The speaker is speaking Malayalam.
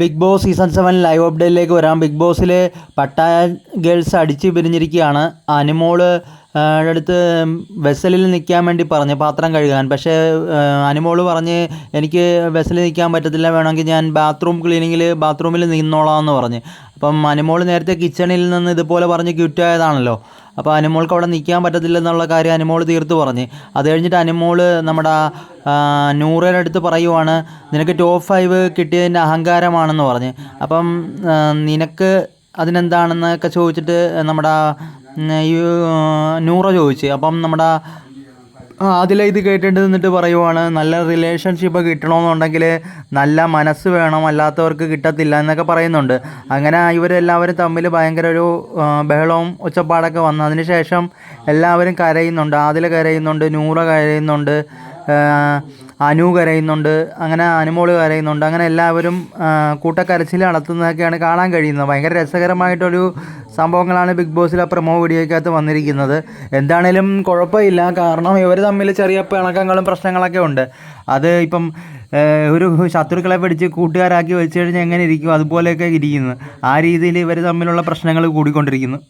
Big boss season seven live അപ്ഡേറ്റിലേക്ക് വരാം. ബിഗ് ബോസിൽ പട്ടായ ഗേൾസ് അടിച്ച് പിരിഞ്ഞിരിക്കുകയാണ്. അനുമോൾ അടുത്ത് വെസലിൽ നിൽക്കാൻ വേണ്ടി പറഞ്ഞു പാത്രം കഴുകാൻ. പക്ഷേ അനുമോൾ പറഞ്ഞ് എനിക്ക് വെസലിൽ നിൽക്കാൻ പറ്റത്തില്ല വേണമെങ്കിൽ ഞാൻ ബാത്റൂം ക്ലീനിങ്ങിൽ ബാത്റൂമിൽ നിന്നോളാം എന്ന് പറഞ്ഞ്. അപ്പം അനുമോൾ നേരത്തെ കിച്ചണിൽ നിന്ന് ഇതുപോലെ പറഞ്ഞ് ക്യൂറ്റായതാണല്ലോ അപ്പോൾ അനുമോൾക്ക് അവിടെ നിൽക്കാൻ പറ്റത്തില്ലെന്നുള്ള കാര്യം അനുമോൾ തീർത്ത് പറഞ്ഞ്. അത് കഴിഞ്ഞിട്ട് അനുമോൾ നമ്മുടെ നൂറയുടെ അടുത്ത് പറയുവാണ് നിനക്ക് ടോപ്പ് ഫൈവ് കിട്ടിയതിന്റെ അഹങ്കാരമാണെന്ന് പറഞ്ഞ്. അപ്പം നിനക്ക് അതിനെന്താണെന്നൊക്കെ ചോദിച്ചിട്ട് നമ്മുടെ ഈ നൂറ ചോദിച്ച്. അപ്പം നമ്മുടെ അതിലെ ഇത് കേട്ടിട്ട് നിന്നിട്ട് പറയുവാണ് നല്ല റിലേഷൻഷിപ്പ് കിട്ടണമെന്നുണ്ടെങ്കിൽ നല്ല മനസ്സ് വേണം അല്ലാത്തവർക്ക് കിട്ടത്തില്ല എന്നൊക്കെ പറയുന്നുണ്ട്. അങ്ങനെ ഇവരെല്ലാവരും തമ്മിൽ ഭയങ്കര ഒരു ബഹളവും ഒച്ചപ്പാടൊക്കെ വന്നു. അതിന് ശേഷം എല്ലാവരും കരയുന്നുണ്ട് ആദില കരയുന്നുണ്ട് നൂറ കരയുന്നുണ്ട്. അനു കരയുന്നുണ്ട് അങ്ങനെ അനുമോൾ കരയുന്നുണ്ട് അങ്ങനെ എല്ലാവരും കൂട്ടക്കരച്ചിൽ നടത്തുന്നതൊക്കെയാണ് കാണാൻ കഴിയുന്നത്. ഭയങ്കര രസകരമായിട്ടൊരു സംഭവങ്ങളാണ് ബിഗ് ബോസിലെ പ്രൊമോ വീഡിയോയ്ക്കകത്ത് വന്നിരിക്കുന്നത്. എന്താണേലും കുഴപ്പമില്ല കാരണം ഇവർ തമ്മിൽ ചെറിയ പിണക്കങ്ങളും പ്രശ്നങ്ങളൊക്കെ ഉണ്ട്. അത് ഇപ്പം ഒരു ശത്രുക്കളെ പിടിച്ച് കൂട്ടുകാരാക്കി വെച്ച് കഴിഞ്ഞാൽ എങ്ങനെ ഇരിക്കും? അതുപോലെയൊക്കെ ഇരിക്കുന്നു. ആ രീതിയിൽ ഇവർ തമ്മിലുള്ള പ്രശ്നങ്ങൾ കൂടിക്കൊണ്ടിരിക്കുന്നു.